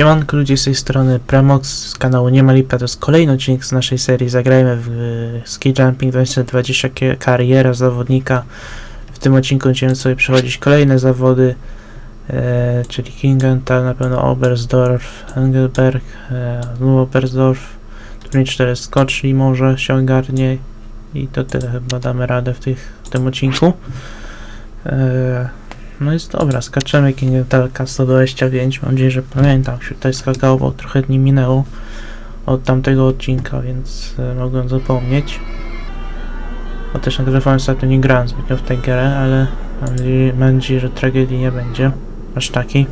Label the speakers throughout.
Speaker 1: Siemanko ludzie z tej strony Premox z kanału Nie ma Lipa, to jest kolejny odcinek z naszej serii. Zagrajmy w y, Ski Jumping 2020 kie- Kariera zawodnika. W tym odcinku będziemy sobie przechodzić kolejne zawody e, Czyli Kingenthal, na pewno Oberstdorf, Engelberg, e, znów Oberstdorf. Turniej 4 skoczni może się ogarnie. I to tyle. Chyba damy radę w, tych, w tym odcinku. E, no jest dobra, skaczemy Kingetalka 125. Mam nadzieję, że pamiętam, tutaj skakało, bo trochę dni minęło od tamtego odcinka, więc e, mogłem zapomnieć. Bo też na telefonie ostatnio nie grałem zbytnio w tę grę, ale mam nadzieję, że tragedii nie będzie. Aż takiej.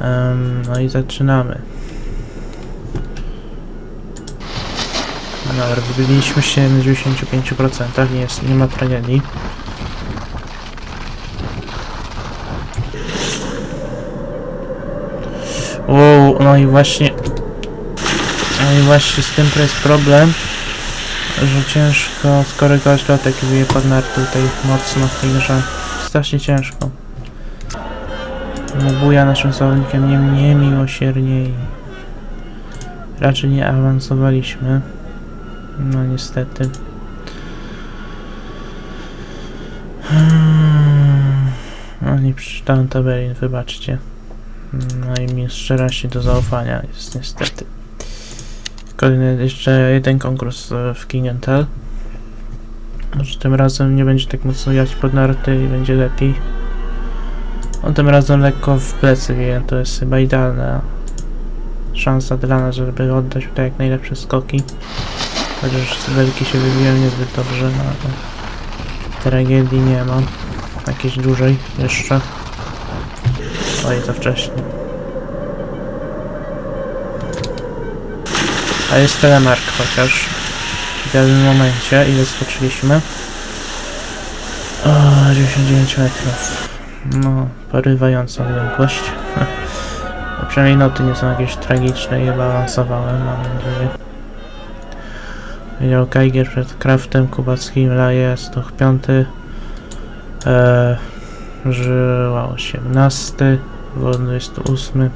Speaker 1: Em, no i zaczynamy. No, Dobra, wybiliśmy się na 95%, nie, jest, nie ma tragedii. Wow, no i właśnie. No i właśnie z tym to jest problem, że ciężko skorygować lotek i pod narty tutaj mocno w tej grze. Strasznie ciężko. No buja naszym zawodnikiem nie, nie miłosiernie i raczej nie awansowaliśmy. No niestety. Hmm. No nie przeczytałem tabeli, wybaczcie. No i mi szczera się do zaufania jest niestety. Kolejny, jeszcze jeden konkurs e, w Kingenthal. Może tym razem nie będzie tak mocno jać pod narty i będzie lepiej. On tym razem lekko w plecy wieje, to jest chyba idealna szansa dla nas, żeby oddać tutaj jak najlepsze skoki. Chociaż z belki się wybiłem niezbyt dobrze, no ale tragedii nie ma. Jakiejś dłużej jeszcze. Oj, to wcześnie. A jest telemark chociaż. W idealnym momencie. Ile skoczyliśmy? O, 99 metrów. No, porywająca odległość. A przynajmniej noty nie są jakieś tragiczne i chyba awansowałem, mam nadzieję. Wiedział Kaiger przed Kraftem, Kubackim, Laje, Stoch 5. Eee, Żyła 18, Wolny jest 8,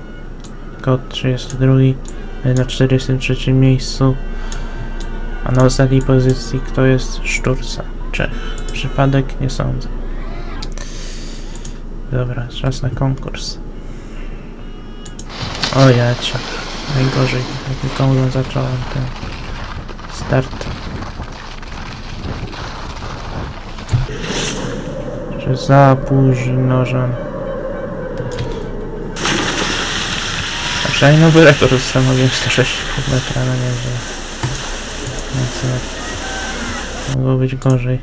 Speaker 1: Kot 32, na 43 miejscu, a na ostatniej pozycji kto jest? Szturca, Czech. Przypadek? Nie sądzę. Dobra, czas na konkurs. O ja cię. Najgorzej, jak tylko zacząłem ten start. Że za późno, że... przynajmniej nowy rekord ustanowiłem 106 metra, no nie. Więc no, mogło być gorzej.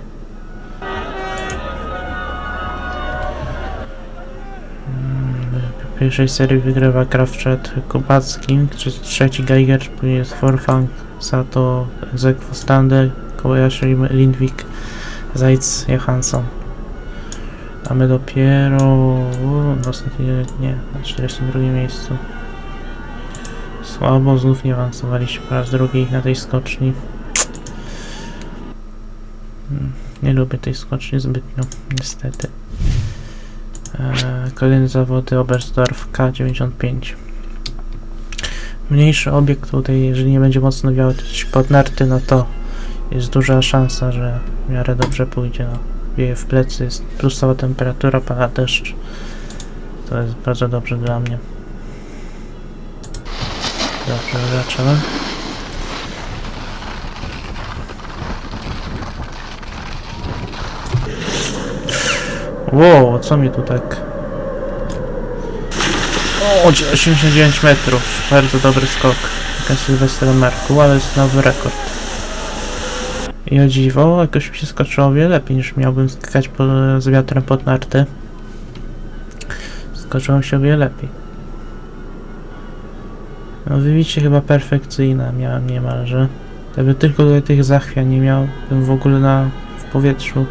Speaker 1: W pierwszej serii wygrywa Kubackim, trze- trzeci Geiger, później jest Forfang, Sato, Zekwo Stander, Kobayashi, Lindvik, Zajc, Johansson. A my dopiero ostatniej nie, na 42 miejscu. Słabo, znów nie awansowaliśmy po raz drugi na tej skoczni. Hmm, Nie lubię tej skoczni zbytnio, niestety. Eee, kolejne zawody Oberstdorf K95. Mniejszy obiekt tutaj, jeżeli nie będzie mocno wiało pod narty, no to jest duża szansa, że w miarę dobrze pójdzie. No wieje w plecy, jest plusowa temperatura, pada deszcz. To jest bardzo dobrze dla mnie. Dobrze, zacząłem. Wow, co mi tu tak... O, 89 metrów. Bardzo dobry skok. Taka Sylwestra Marku, ale jest nowy rekord. I o dziwo, jakoś mi się skoczyło o wiele lepiej niż miałbym skakać po, z wiatrem pod narty. Skoczyłem się o wiele lepiej. No wybicie chyba perfekcyjne miałem niemalże. Gdyby tylko tutaj tych zachwian nie miał, bym w ogóle na, w powietrzu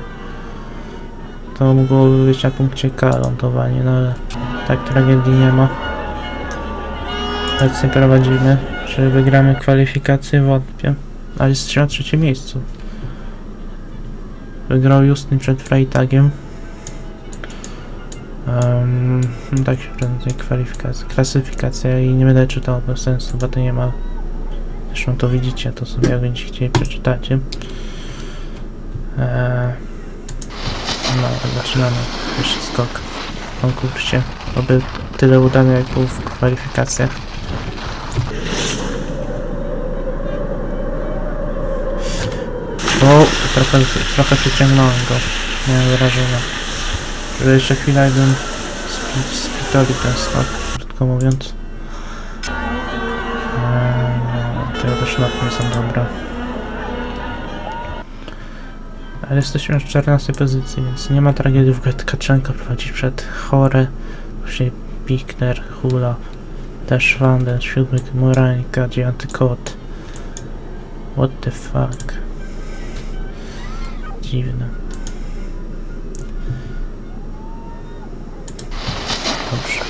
Speaker 1: to mogłoby być na punkcie K lądowanie, no ale tak tragedii nie ma. Obecnie prowadzimy. Czy wygramy kwalifikację? Wątpię. Ale jest na trzecim miejscu. Wygrał Justyn przed Freitagiem. Um, tak się prezentuje kwalifikacja, klasyfikacja i nie będę czytał bez sensu, bo to nie ma... Zresztą to widzicie, to sobie jak będziecie chcieli przeczytacie. Eee, no, zaczynamy pierwszy skok w konkursie. Oby tyle udany jak był w kwalifikacjach. O, trochę, trochę przyciągnąłem go. Miałem wrażenie. Że jeszcze chwilę bym spitolił ten skok, krótko mówiąc. Eee, te mapy nie są dobre. Ale jesteśmy w 14 pozycji, więc nie ma tragedii w ogóle Tkaczenko prowadzi przed Chore, później Pikner, Hula, też Wanden, siódmy Morańka, dziewiąty Kot. What the fuck? Dziwne. Dobrze.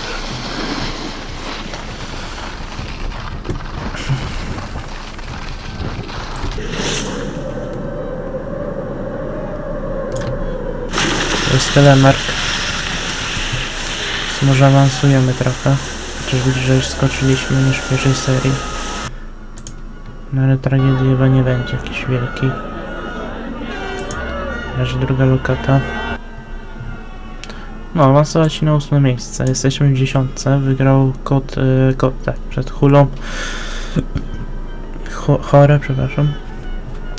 Speaker 1: To telemark. Więc może awansujemy trochę. Chociaż bliżej skoczyliśmy niż w pierwszej serii. No ale tragedii chyba nie będzie jakiś wielki. Razie druga lokata. No, awansować na ósme miejsce. Jesteśmy w dziesiątce. Wygrał kot, y, kot tak, przed hulą. Cho, chore, przepraszam.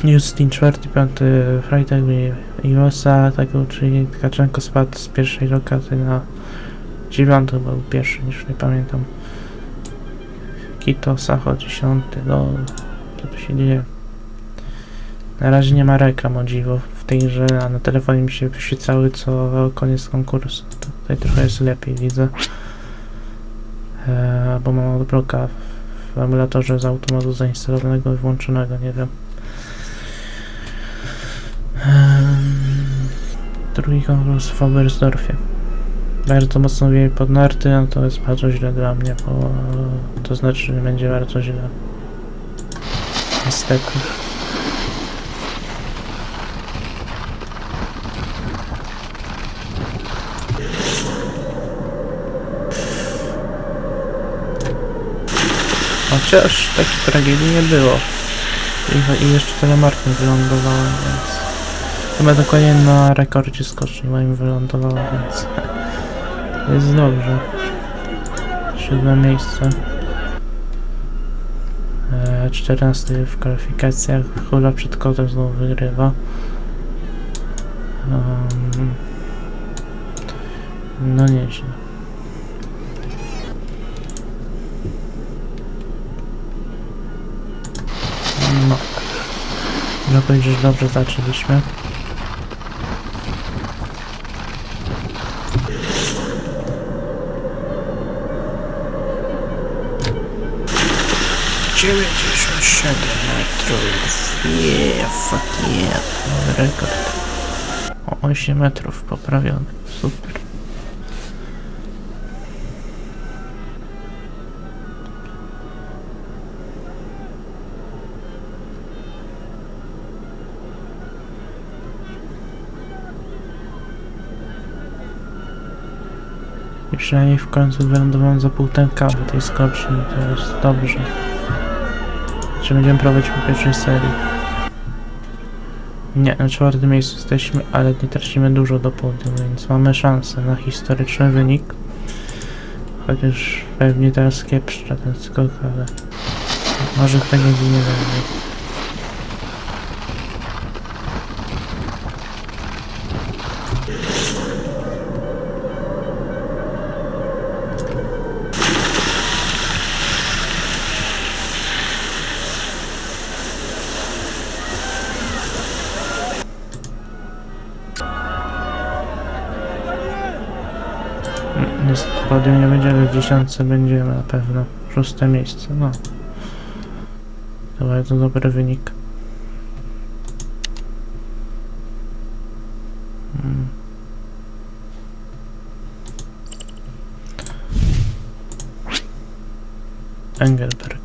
Speaker 1: Justin czwarty, piąty Freitag Iwosa, tak, czyli Tkaczenko spadł z pierwszej lokaty na dziewiąty, bo był pierwszy, już nie pamiętam. Kito, Sacho, dziesiąty, no, co tu się dzieje? Na razie nie ma reklam o dziwo w tej grze, a na telefonie mi się wyświetlały co koniec konkursu. Tutaj trochę jest lepiej, widzę. Eee, bo mam odbloka w emulatorze z automatu zainstalowanego i włączonego, nie wiem. Drugi konkurs w Oberstdorfie. Bardzo mocno wieje pod narty, no to jest bardzo źle dla mnie, bo to znaczy, że będzie bardzo źle. Niestety. Chociaż takiej tragedii nie było. I, i jeszcze telemarkiem wylądowałem, więc... Chyba dokładnie na rekordzie skoczni moim wylądowałem, więc... Jest dobrze. Siódme miejsce. E, 14 w kwalifikacjach. Hula przed kotem znowu wygrywa. Um, no nieźle. No. Można powiedzieć, że dobrze zaczęliśmy. Metrów. Yeah, fuck yeah. Rekord. O 8 metrów poprawiony. Super. I przynajmniej w końcu wylądowałem za półtenka w tej skoczni, to jest dobrze. Czy będziemy prowadzić po pierwszej serii? Nie, na czwartym miejscu jesteśmy, ale nie tracimy dużo do podium, więc mamy szansę na historyczny wynik. Chociaż pewnie teraz kiepszczę ten skok, ale może tragedii nie będzie. Podium nie będzie, ale w dziesiątce będziemy na pewno. Szóste miejsce, no. To bardzo dobry wynik. Mm. Engelberg.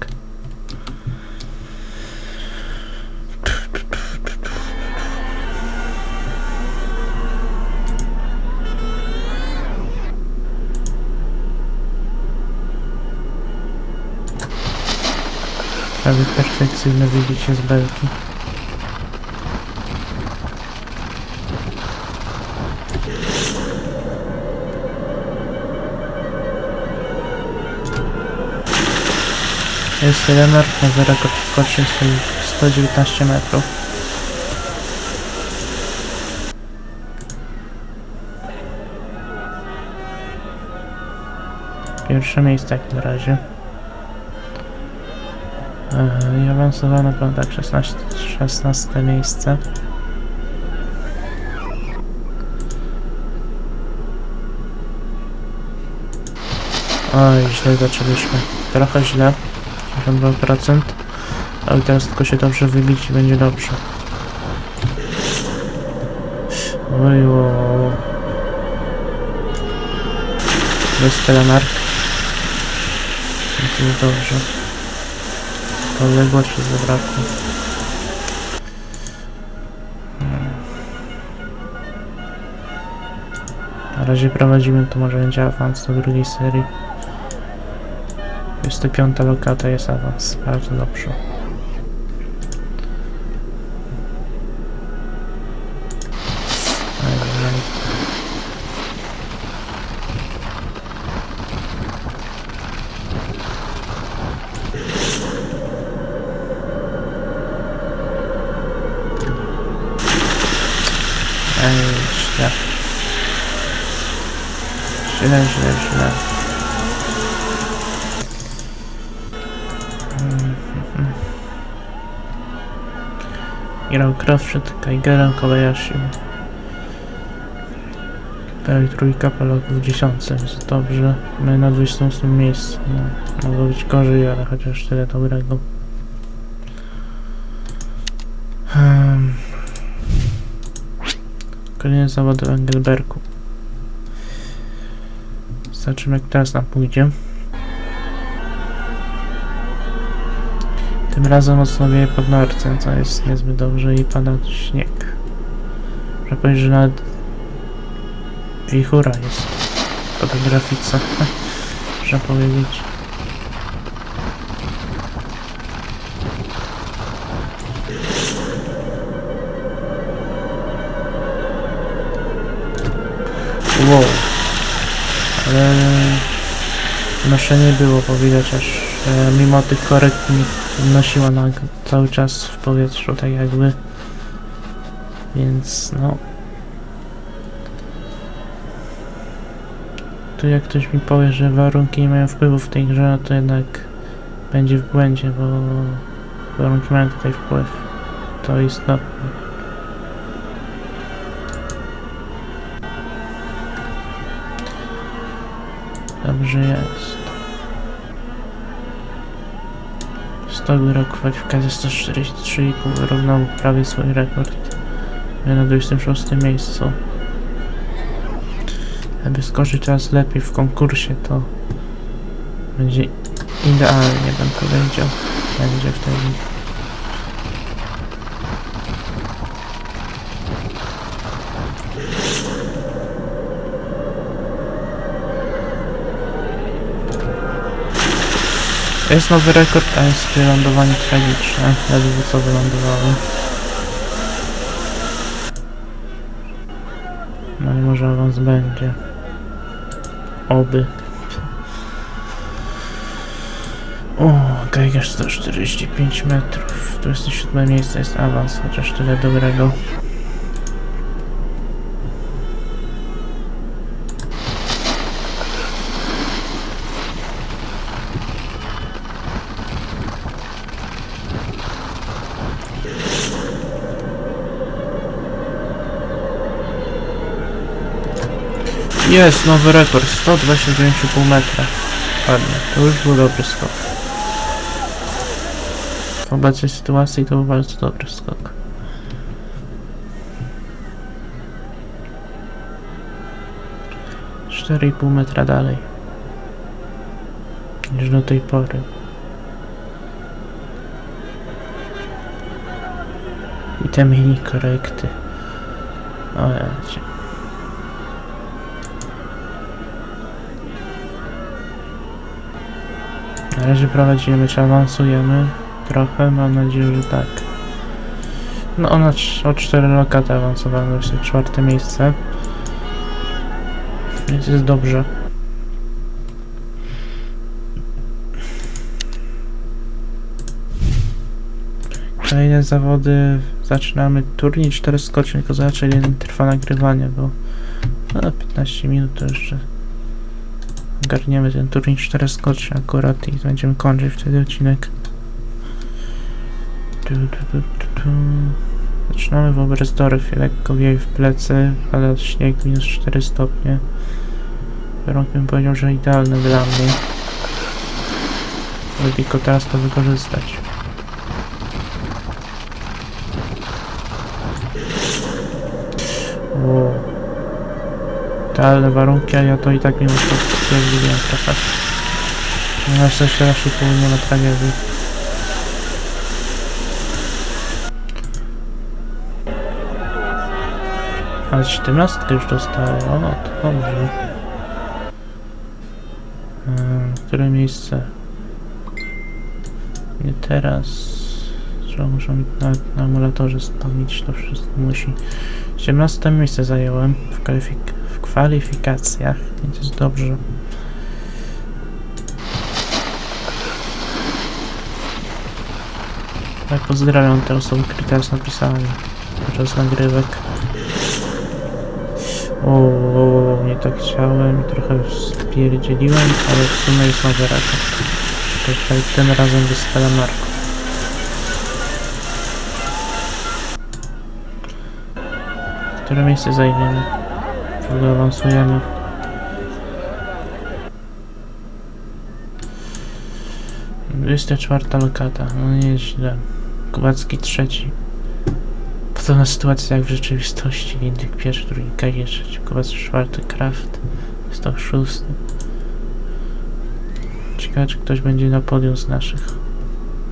Speaker 1: Prawie perfekcyjne wybicie z belki. Jest Leonard, nowy rekord skoczył swoich 119 metrów. Pierwsze miejsce jak na razie. E, I awansowano pan tak 16, 16 miejsce. Oj, źle zaczęliśmy. Trochę źle. 52%. Ale teraz tylko się dobrze wybić i będzie dobrze. Oj, o, o. Jest telemark. Więc jest dobrze. Odległości zabrakło. Hmm. Na razie prowadzimy, to może będzie awans do drugiej serii. 25 lokata jest awans, bardzo dobrze. Źle, źle, źle. Grał Kraft przed Kaigerem, Kobayashi. Prawie trójka Polaków w dziesiątce, więc dobrze. My na 28 miejscu. No, mogło być gorzej, ale chociaż tyle dobrego. Hmm. Kolejny zawód w Engelbergu. Zobaczymy jak teraz nam pójdzie. Tym razem mocno wieje pod Norcem, co jest niezbyt dobrze i pada śnieg. Muszę powiedzieć, że nawet wichura jest po tej grafice. Muszę powiedzieć. Noszenie było, bo widać aż e, mimo tych korekt nie nosiła na cały czas w powietrzu, tak jakby. Więc no. Tu jak ktoś mi powie, że warunki nie mają wpływu w tej grze, no to jednak będzie w błędzie, bo warunki mają tutaj wpływ. To istotne. Dobrze jest. 100 rok kwalifikacja 143,5 wyrównał prawie swój rekord. Na 26 miejscu. Aby skoczyć teraz lepiej w konkursie, to będzie idealnie, bym powiedział. Będzie wtedy. Jest nowy rekord, a jest lądowanie tragiczne. Ledwo co wylądowało. No i może awans będzie. Oby. O, Geiger 145 metrów. 27 miejsce jest awans, chociaż tyle dobrego. Jest nowy rekord, 129,5 metra. Ładnie, to już był dobry skok. W obecnej sytuacji to był bardzo dobry skok. Cztery pół metra dalej. Niż do tej pory. I te mini korekty. O jacie. Na razie prowadzimy, czy awansujemy. trochę, mam nadzieję, że tak. No ona o 4 lokaty awansowała właśnie czwarte miejsce. Więc jest dobrze. Kolejne zawody. Zaczynamy turniej 4 skoczni, tylko zobaczę ile trwa nagrywanie, bo no, 15 minut to jeszcze ogarniemy ten turniej 4 skoczni akurat i będziemy kończyć wtedy odcinek. Tu, tu, tu, tu, tu. Zaczynamy w Oberstdorfie, lekko wieje w plecy, pada śnieg, minus 4 stopnie. Warunki bym powiedział, że idealny dla mnie. Ale tylko teraz to wykorzystać. Wow. Idealne warunki, a ja to i tak mimo to stwierdziłem trochę. No jeszcze 4,5 nie ma tragedii. Ale 17 już dostaję, o no to dobrze. Hmm, które miejsce? Nie teraz. Trzeba muszę na, na emulatorze spełnić to wszystko musi. 17 miejsce zająłem w, kwalifik w kwalifikacjach, jest dobrze. Tak, pozdrawiam te osoby, które teraz napisałem podczas nagrywek. O, nie tak chciałem, trochę spierdzieliłem, ale w sumie jest nowy rekord. Tutaj tym razem wystawia Marko. Które miejsce zajmiemy? Ogóle awansujemy. Czwarta lokata, no nie jest źle. Kubacki trzeci. Podobna sytuacja jak w rzeczywistości. Lindyk pierwszy, drugi Kajer trzeci, Kubacki czwarty, Kraft. To szósty. Ciekawe czy ktoś będzie na podium z naszych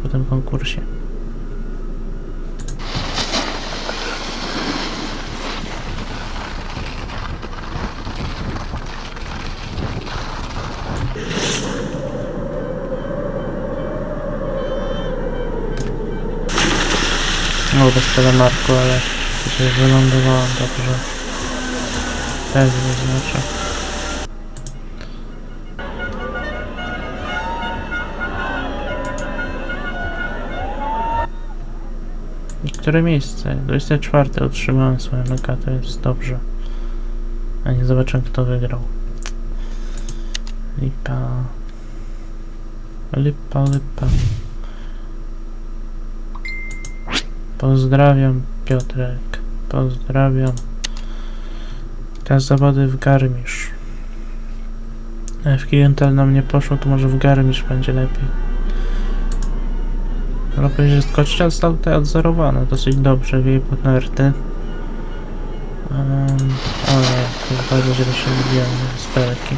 Speaker 1: po tym konkursie. No bez telemarku, ale dzisiaj wylądowałam dobrze. Znaczy. I które miejsce? 24 otrzymałem swoją lokatę, więc dobrze. A nie zobaczę kto wygrał. Lipa. Lipa, lipa. Pozdrawiam Piotrek. Pozdrawiam. Teraz zawody w Garmisch. E, W klientel nam nie poszło, to może w Garmisch będzie lepiej. Można powiedzieć, że skocznia został tutaj odzorowany dosyć dobrze, wieje pod nerty. Um, ale to już bardzo źle się lubiłem z belki.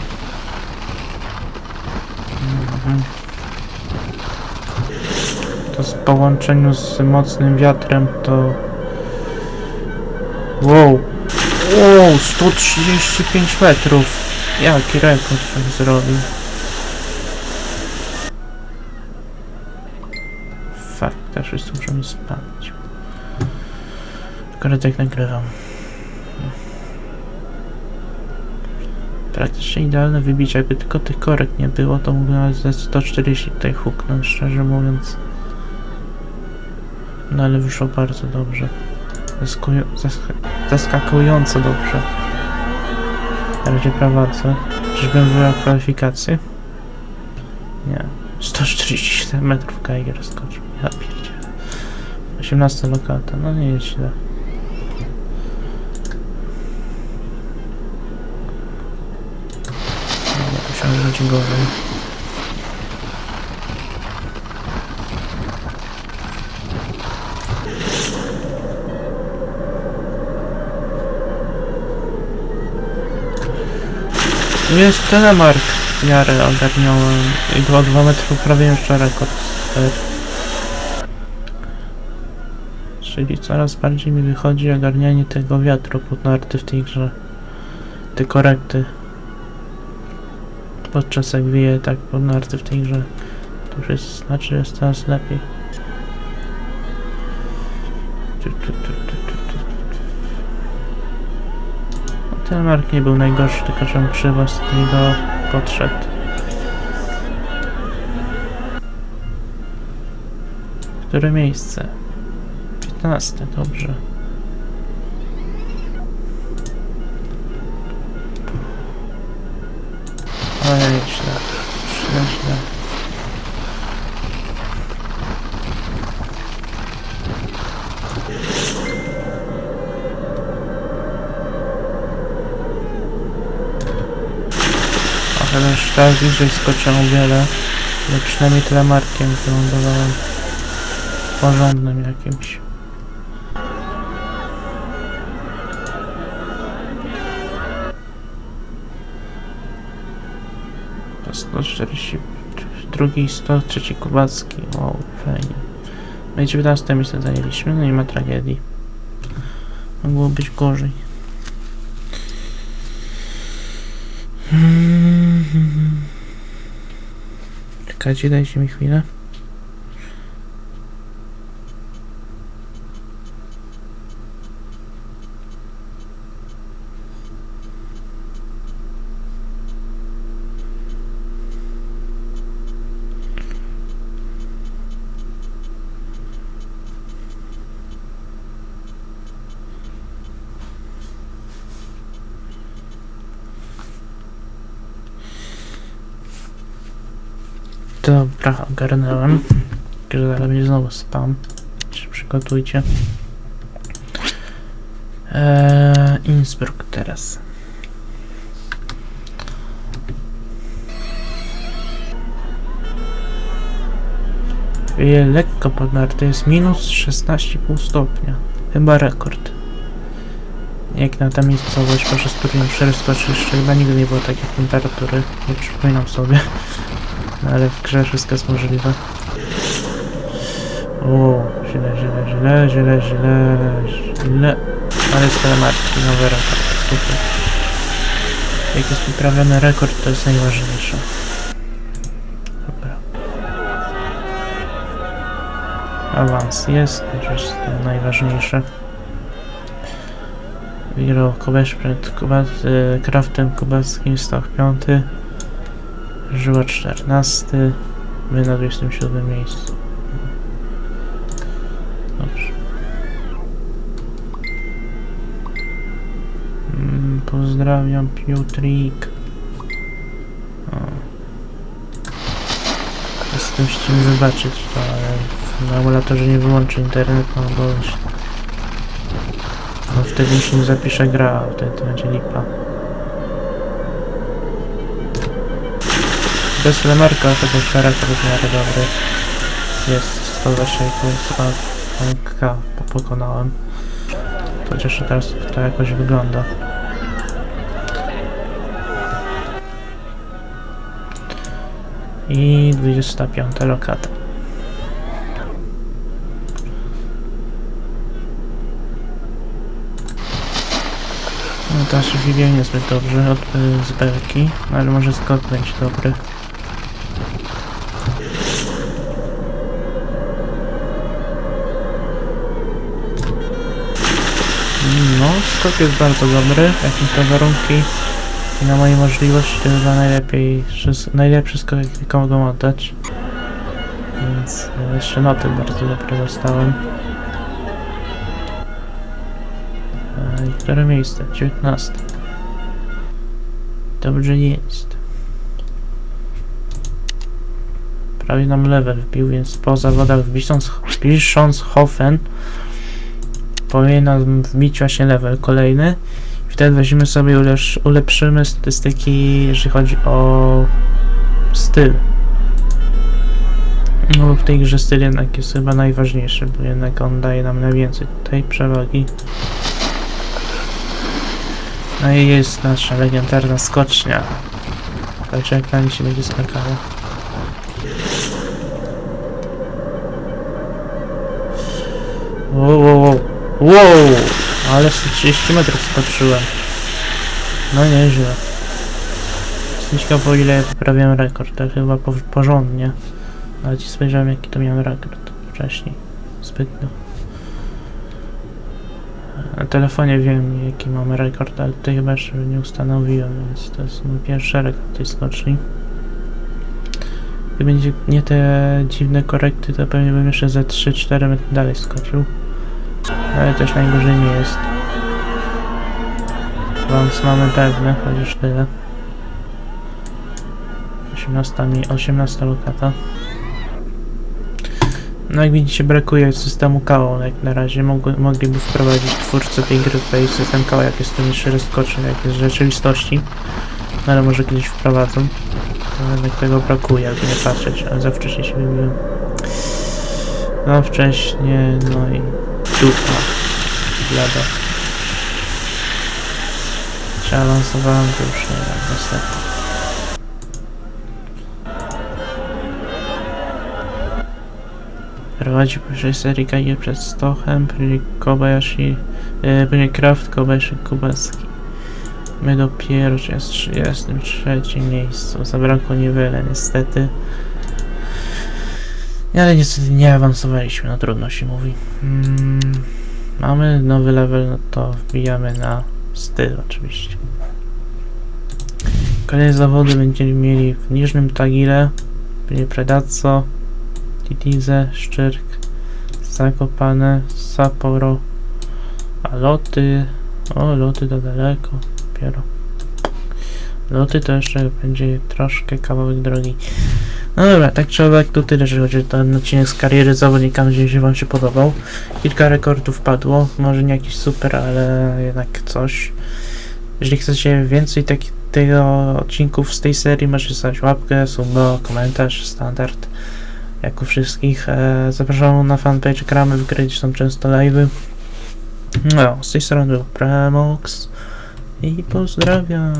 Speaker 1: Mhm. To w połączeniu z mocnym wiatrem to... Wow! Wow! 135 metrów! Jaki rekord tak zrobił? Fuck, też muszą mi spalić. Akurat jak nagrywam. Praktycznie idealne wybicie, jakby tylko tych korek nie było, to mógłbym nawet ze 140 tutaj huknąć, szczerze mówiąc. No ale wyszło bardzo dobrze. Zask- zaskakująco dobrze. Na razie prowadzę. Czyżbym wybrał kwalifikację? Nie. 147 metrów Geiger skoczył. Ja pierdzielę. 18 lokata, no nie jest źle. Musiałem być gorzej. Jest telemark w miarę ogarniałem i było 2 metry jeszcze rekord. Czyli coraz bardziej mi wychodzi ogarnianie tego wiatru pod narty w tej grze. Te korekty. Podczas jak wieje tak pod narty w tej grze. To już jest, znaczy jest coraz lepiej. Ten mark nie był najgorszy, tylko że on krzywo z niego podszedł. Które miejsce? 15, dobrze. Ojej, źle. Źle, źle. Tak bliżej skoczę o wiele. Ale przynajmniej tyle markiem wylądowałem. Porządnym jakimś. To 140, drugi 103 kubacki, wow, fajnie. No i 19 miejsce zajęliśmy, no i ma tragedii. Mogło być gorzej. Czekajcie, dajcie mi chwilę. Dobra, ogarnąłem. Tylko, zaraz będzie znowu spam. Się przygotujcie. Eee, Innsbruck teraz. Wieje lekko pod narty, jest minus 16,5 stopnia. Chyba rekord. Jak na ta miejscowość, może z którym przeskoczyć, jeszcze chyba nigdy nie było takiej temperatury. Nie przypominam sobie. Ale w grze wszystko jest możliwe. O, źle, źle, źle, źle, źle, źle. Ale jest telemarki, nowy rekord, super. Jak jest poprawiony rekord, to jest najważniejsze. Dobra. Awans jest, to jest to najważniejsze. Wygrał Kobeś przed Kuba, Kraftem Kubackim, Stach 5. Żyła 14. My na 27 miejscu. Dobrze. Mm, pozdrawiam Piotrik. Jestem chciałem zobaczyć to, ale na emulatorze nie wyłączę internetu, no bo. No wtedy mi się nie zapisze gra, a wtedy to będzie lipa. Bez lemarka chociaż rekord w miarę dobry. Jest 120,5 k pokonałem. To Chociaż teraz to jakoś wygląda. I 25 lokata. No to oczywiście niezbyt dobrze od, y, z belki, ale może Scott będzie dobry. Skok jest bardzo dobry, jak na te warunki i na moje możliwości to chyba najlepiej, najlepszy skok jaki mogą oddać. Więc jeszcze noty bardzo dobre dostałem. I które miejsce? 19. Dobrze jest. Prawie nam level wbił, więc po zawodach w Bischons- Bischonshofen powinien nam wbić właśnie level kolejny. Wtedy weźmiemy sobie ulepsz, ulepszymy statystyki, jeżeli chodzi o styl. No bo w tej grze styl jednak jest chyba najważniejszy, bo jednak on daje nam najwięcej tej przewagi. No i jest nasza legendarna skocznia. Także jak na niej się będzie skakało. Wow, wow. Ale 130 metrów skoczyłem. No nieźle. Jestem ciekaw o ile poprawiłem rekord, to chyba po, porządnie. Ale ci spojrzałem jaki to miałem rekord wcześniej. Zbytnio. Na telefonie wiem jaki mamy rekord, ale tutaj chyba jeszcze nie ustanowiłem, więc to jest mój pierwszy rekord tej skoczni. Gdyby nie te dziwne korekty, to pewnie bym jeszcze ze 3-4 metry dalej skoczył. Ale też najgorzej nie jest. Więc mamy pewne, chociaż tyle. 18, mi- 18 lokata. No jak widzicie brakuje systemu KO jak na razie. Mogły, mogliby wprowadzić twórcy tej gry tutaj system KO jak jest to niższy rozkoczny, jak jest w rzeczywistości. No ale może kiedyś wprowadzą. No, jednak tego brakuje, jakby nie patrzeć, ale za wcześnie się wybiłem. No wcześnie, no i dupa. Blada. Czy awansowałem, to już nie wiem, niestety. Prowadzi po pierwszej serii KG przed Stochem, później Kobayashi, e, później Kraft, Kobayashi, Kubacki. My dopiero jest 33 miejscu, zabrakło niewiele niestety. Ale niestety nie awansowaliśmy, no trudno się mówi. Mm, mamy nowy level, no to wbijamy na styl oczywiście. Kolejne zawody będziemy mieli w Niżnym Tagile, będzie Predazzo, Titize, Szczyrk, Zakopane, Sapporo, a Loty, o Loty to daleko, dopiero. Loty to jeszcze będzie troszkę kawałek drogi. No dobra, tak czy owak to tyle, jeżeli chodzi o ten odcinek z kariery zawodnika. Mam nadzieję, że Wam się podobał. Kilka rekordów padło, może nie jakiś super, ale jednak coś. Jeżeli chcecie więcej takich tego odcinków z tej serii, możecie zostawić łapkę, suba, komentarz, standard jak u wszystkich. E, zapraszam na fanpage gramy w gry, gdzie są często live'y. No, z tej strony był Premox i pozdrawiam.